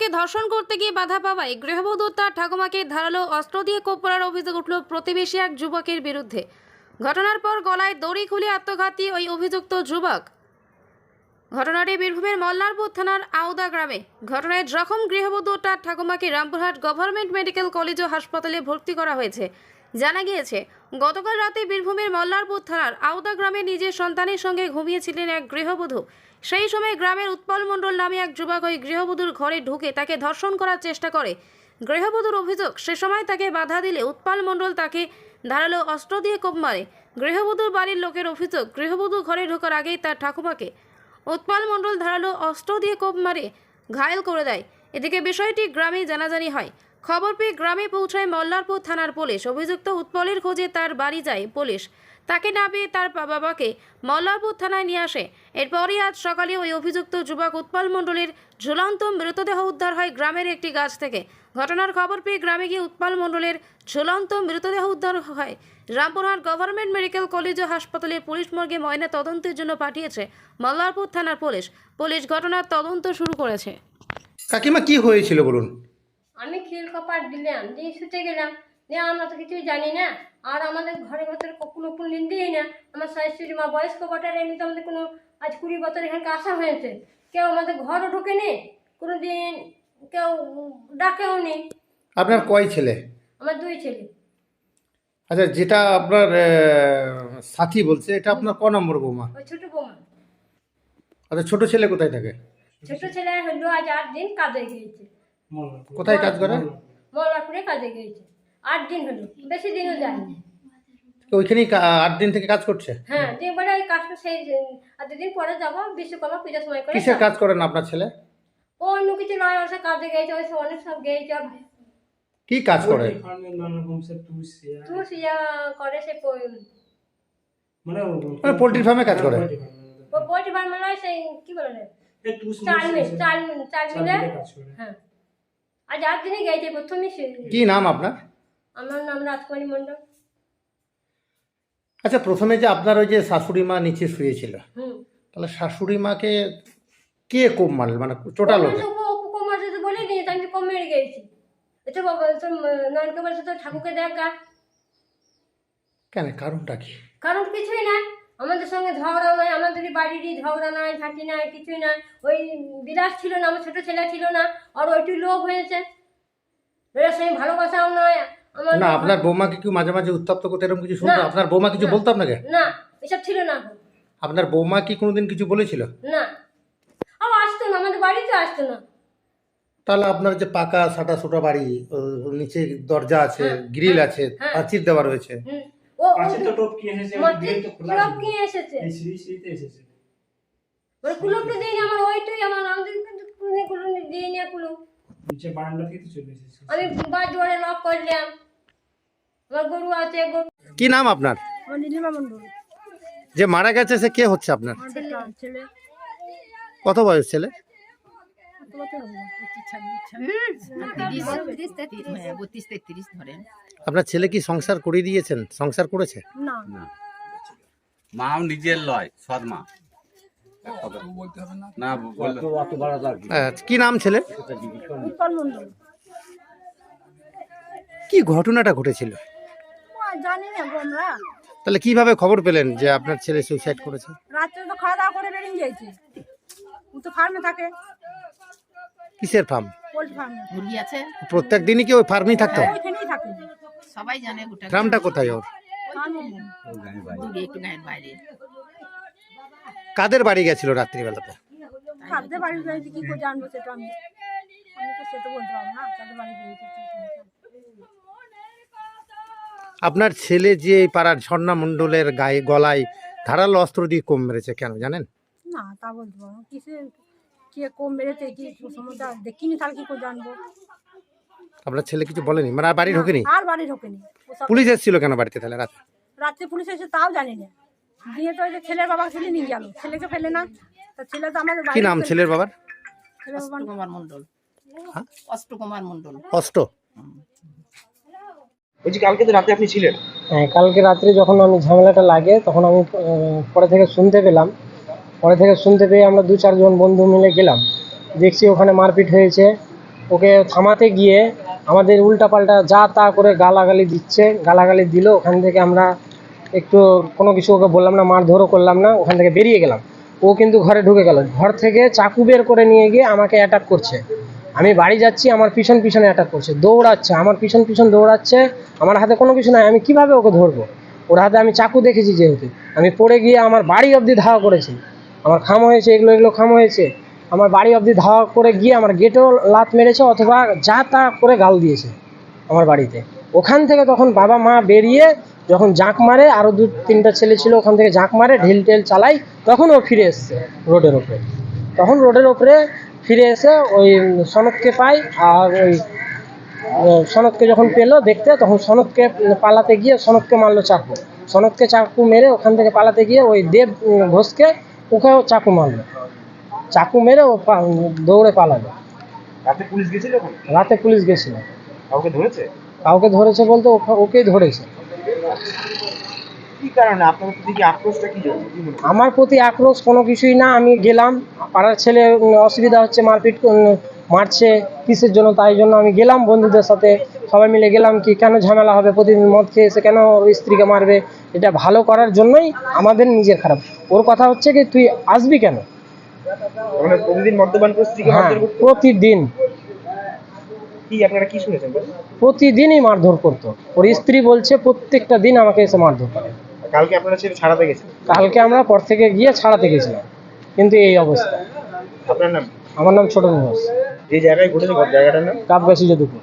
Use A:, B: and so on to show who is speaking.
A: গৃহবধূকে ধর্ষণ করতে গিয়ে বাধা পাওয়ায় গৃহবধূ তার ঠাকুমাকে ধারালো অস্ত্র দিয়ে কোপ করার অভিযোগ উঠল প্রতিবেশী এক যুবকের বিরুদ্ধে। ঘটনার পর গলায় দড়ি খুলে আত্মঘাতী ওই অভিযুক্ত যুবক। ঘটনাটি বীরভূমের মল্লারপুর থানার আওদা গ্রামে। ঘটনায় জখম গৃহবধূ তার ঠাকুমাকে রামপুরহাট গভর্নমেন্ট মেডিকেল কলেজ ও হাসপাতালে ভর্তি করা হয়েছে। জানা গিয়েছে, গতকাল রাতে বীরভূমের মল্লারপুর থানার আওদা গ্রামে নিজের সন্তানের সঙ্গে ঘুমিয়েছিলেন এক গৃহবধূ। সেই সময় গ্রামের উৎপল মণ্ডল নামে এক যুবক ওই গৃহবধূর ঘরে ঢুকে তাকে ধর্ষণ করার চেষ্টা করে। গৃহবধূর অভিযোগ, সে সময় তাকে বাধা দিলে উৎপল মণ্ডল তাকে ধারালো অস্ত্র দিয়ে কোপ মারে। গৃহবধূর বাড়ির লোকের অভিযোগ, গৃহবধূ ঘরে ঢোকার আগেই তার ঠাকুমাকে উৎপল মণ্ডল ধারালো অস্ত্র দিয়ে কোপ মারে, ঘায়েল করে দেয়। এদিকে বিষয়টি গ্রামে জানাজানি হয়। খবর পেয়ে গ্রামে পৌঁছায় মল্লারপুর থানার পুলিশ। অভিযুক্ত উৎপলের খোঁজে তার বাড়ি যায় পুলিশ। তাকে না পেয়ে তার বাবাকে মল্লারপুর থানায় নিয়ে আসে। এরপরই আজ সকালে ওই অভিযুক্ত যুবক উৎপল মণ্ডলের ঝুলন্ত মৃতদেহ উদ্ধার হয় গ্রামের একটি গাছ থেকে। ঘটনার খবর পেয়ে গ্রামে গিয়ে উৎপল মণ্ডলের ঝুলন্ত মৃতদেহ উদ্ধার হয়। রামপুরহাট গভর্নমেন্ট মেডিকেল কলেজ ও হাসপাতালে পুলিশ মর্গে ময়না তদন্তের জন্য পাঠিয়েছে মল্লারপুর থানার পুলিশ। পুলিশ ঘটনার তদন্ত শুরু করেছে।
B: কাকিমা, কি হয়েছিল বলুন?
C: কপাট দিলাম দিয়ে শুতে গেলাম দিয়ে আমরা তো কিছুই জানি না আর আমাদের ঘরে ভেতরে কোনো কোনো দিই না। আমার শাশুড়ি মা বয়স্ক বটার এমনি তো আমাদের কোনো আজ কুড়ি বছর এখানকে আসা হয়েছে। কেউ আমাদের ঘরও ঢোকেনি কোনো দিন কেউ ডাকেও নি।
B: আপনার কয় ছেলে?
C: আমার দুই ছেলে।
B: আচ্ছা যেটা আপনার সাথী বলছে এটা আপনার ক নম্বর বৌমা?
C: ওই ছোটো বৌমা।
B: আচ্ছা ছোট ছেলে কোথায় থাকে?
C: ছোটো ছেলে হলো আজ আট দিন কাজে গিয়েছে।
B: কোথায় কাজ করে?
C: মল্লারপুরে কাজে গিয়েছে। আট দিন হলো বেশি দিনও যায়নি।
B: ওইখানেই আট দিন থেকে কাজ করছে?
C: হ্যাঁ দিয়ে বলে ওই কাজটা সেই আর দুদিন পরে যাব বিশ্বকর্মা পূজার সময় করে
B: কিসের। কাজ করেন আপনার ছেলে?
C: ও অন্য কিছু নয় ওর সাথে কাজে গেছে ওই সব অনেক সব গেছে
B: কি কাজ করে?
C: তুষ ইয়া করে সে
B: মানে পোল্ট্রি ফার্মে কাজ করে?
C: ও পোল্ট্রি ফার্মে নয় সেই কি বলে চাল মিল চাল মিল চাল মিলে হ্যাঁ। আজ আট দিনে গেছে প্রথমে সে
B: কি নাম আপনার?
C: আমার নাম রাজকুমারী মণ্ডল।
B: আচ্ছা প্রথমে যে আপনার ওই যে শাশুড়ি মা নিচে শুয়েছিল তাহলে শাশুড়ি মাকে কে কোপ মারল? মানে টোটাল
C: কুকুমার সাথে বলে দিই আমি কম মেরে গেছি। এটা বাবা তো নয়নকে বলছে তো ঠাকুরকে দেখ
B: কেন? কারণটা কি?
C: কারণ কিছুই নাই। আমাদের সঙ্গে ঝগড়া নয় আমাদের বাড়িরই ঝগড়া নাই ঝাঁটি নাই কিছুই নাই ওই বিলাস ছিল না আমার ছোট ছেলে ছিল না আর ওইটি লোভ হয়েছে ওরা সঙ্গে ভালোবাসাও নয় আমার
B: না আপনার বৌমাকে কি মাঝে মাঝে উত্তপ্ত করতে এরকম কিছু শুনতো। আপনার বৌমা কিছু। বলতো আপনাকে
C: না এসব ছিল না
B: আপনার বৌমা কি কোনোদিন কিছু বলেছিল
C: না আর আসতো না আমাদের বাড়িতে আসতো না
B: তাহলে আপনার যে পাকা সাটা সোটা বাড়ি নিচে দরজা আছে
C: হ্যাঁ,
B: গ্রিল
C: হ্যাঁ,
B: আছে
C: হ্যাঁ।
B: প্রাচীর দেওয়া রয়েছে।
C: ও
D: তো এসেছে এই এসেছে।
C: মানে কুলপটা দিই আমার ওইটাই আমার আমাদের কিন্তু কুলনি কুলনি দিয়ে নিয়ে কুলুপ
D: নিচে বারান্দা থেকে চলে এসেছে।
C: আমি বা লক করলাম। আমার গরু আছে গরু
B: কি নাম আপনার?
C: আমার নীলিমা মন্ডল
B: যে মারা গেছে সে কে হচ্ছে আপনার?
C: ছেলে।
B: কত বয়স ছেলে? আপনার ছেলে কি সংসার করে দিয়েছেন? সংসার করেছে?
C: না।
E: মাও নিজের লয় সৎ মা না
B: কি নাম ছেলে?
C: উৎপল
B: কি ঘটনাটা ঘটেছিল?
C: জানি না আমরা।
B: তাহলে কীভাবে খবর পেলেন যে আপনার ছেলে সুইসাইড করেছে?
C: রাত্রে তো খাওয়া দাওয়া করে বেরিয়ে গেছে ও তো ফার্মে থাকে।
B: কিসের ফার্ম
C: পোল্ট্রি
F: মুরগি আছে।
B: প্রত্যেক দিনই কি ওই ফার্মেই থাকতো?
F: সবাই জানে গোটা
B: ফার্মটা কোথায় ওর? কাদের বাড়ি গেছিল রাত্রিবেলাতে?
C: কাঁদতে বাড়ি গেছে কি করে জানব সেটা আমি? আমি তো সেটা বলতে পারব না কাঁদতে বাড়ি গেছে
B: আপনার ছেলে যে এই পাড়ার ঝর্ণা মণ্ডলের গায়ে গলায় ধারালো অস্ত্র দিয়ে কম মেরেছে কেন জানেন?
C: না তা বলতে পারব না। কিসে কে কম বেড়েছে কি সমস্যা দেখিনি তাহলে কি করে জানব?
B: আপনার ছেলে কিছু বলেনি? মানে আর বাড়ি ঢোকেনি?
C: আর বাড়ি ঢোকেনি।
B: পুলিশ এসেছিল কেন বাড়িতে তাহলে রাতে?
C: রাত্রে পুলিশ এসে তাও জানি না। দিয়ে তো ছেলের বাবা ছেলে নিয়ে গেল। ছেলেকে ফেলে না। তা ছেলে তো আমাদের
B: কি নাম ছেলের বাবার?
C: ছেলের
F: মন্ডল
B: হ্যাঁ?
F: অষ্টকুমার মন্ডল
B: অষ্ট।
G: বলছি কালকে তো রাতে আপনি ছিলেন?
H: হ্যাঁ কালকে রাত্রে যখন আমি ঝামেলাটা লাগে তখন আমি পরে থেকে শুনতে পেলাম। পরে থেকে শুনতে পেয়ে আমরা দু চারজন বন্ধু মিলে গেলাম। দেখছি ওখানে মারপিট হয়েছে। ওকে থামাতে গিয়ে আমাদের উল্টাপাল্টা যা তা করে গালাগালি দিচ্ছে, গালাগালি দিল। ওখান থেকে আমরা একটু কোনো কিছু ওকে বললাম না, মারধরও করলাম না। ওখান থেকে বেরিয়ে গেলাম। ও কিন্তু ঘরে ঢুকে গেল। ঘর থেকে চাকু বের করে নিয়ে গিয়ে আমাকে অ্যাটাক করছে। আমি বাড়ি যাচ্ছি, আমার পিছন পিছনে অ্যাটাক করছে। দৌড়াচ্ছে, আমার পিছন পিছন দৌড়াচ্ছে। আমার হাতে কোনো কিছু নাই। আমি কীভাবে ওকে ধরবো? ওর হাতে আমি চাকু দেখেছি যেহেতু। আমি পড়ে গিয়ে আমার বাড়ি অবধি ধাওয়া করেছি। আমার খাম হয়েছে, এগুলো এগুলো খাম হয়েছে। আমার বাড়ি অবধি ধাওয়া করে গিয়ে আমার গেটেও লাত মেরেছে, অথবা যা তা করে গাল দিয়েছে আমার বাড়িতে। ওখান থেকে তখন বাবা মা বেরিয়ে যখন জাঁক মারে আরও দু তিনটা ছেলে ছিল, ওখান থেকে জাঁক মারে, ঢিল টেল চালাই, তখন ও ফিরে এসছে রোডের ওপরে। তখন রোডের ওপরে ফিরে এসে ওই সনদকে পাই আর ওই সনদকে যখন পেল দেখতে, তখন সনদকে পালাতে গিয়ে সনদকে মারলো চাকু। সনদকে চাকু মেরে ওখান থেকে পালাতে গিয়ে ওই দেব ঘোষকে ওকেও চাকু মারলো। চাকু মেরে ও দৌড়ে পালালো।
G: রাতে পুলিশ গেছিল
H: রাতে পুলিশ গেছিল।
G: কাউকে ধরেছে?
H: কাউকে ধরেছে বলতে ওকে- ওকেই ধরেছে? আমার প্রতি আক্রোশ কোনো কিছুই না আমি গেলাম। পাড়ার ছেলে অসুবিধা হচ্ছে মারপিট মারছে কিসের জন্য তাই জন্য আমি গেলাম বন্ধুদের সাথে। সবাই মিলে গেলাম কি কেন ঝামেলা হবে? প্রতিদিন মদ খেয়ে এসে কেন ওর স্ত্রীকে মারবে? এটা ভালো করার জন্যই আমাদের নিজের খারাপ। ওর কথা হচ্ছে কি তুই আসবি কেন?
G: মানে প্রতিদিন মদ্যপান
H: হ্যাঁ প্রতিদিন।
G: কি আপনারা কি শুনেছেন
H: প্রতিদিনই মারধর করতো। ওর স্ত্রী বলছে প্রত্যেকটা দিন আমাকে এসে মারধর করে।
G: কালকে আপনারা ছেলে ছাড়াতে গেছেন
H: কালকে আমরা পর থেকে গিয়ে ছাড়াতে গেছিলাম। কিন্তু এই অবস্থা।
G: আপনার নাম?
H: আমার নাম ছোট নিবাস
G: যে জায়গায় ঘটেছে জায়গাটার নাম?
H: কাপগাছি যদুপুর।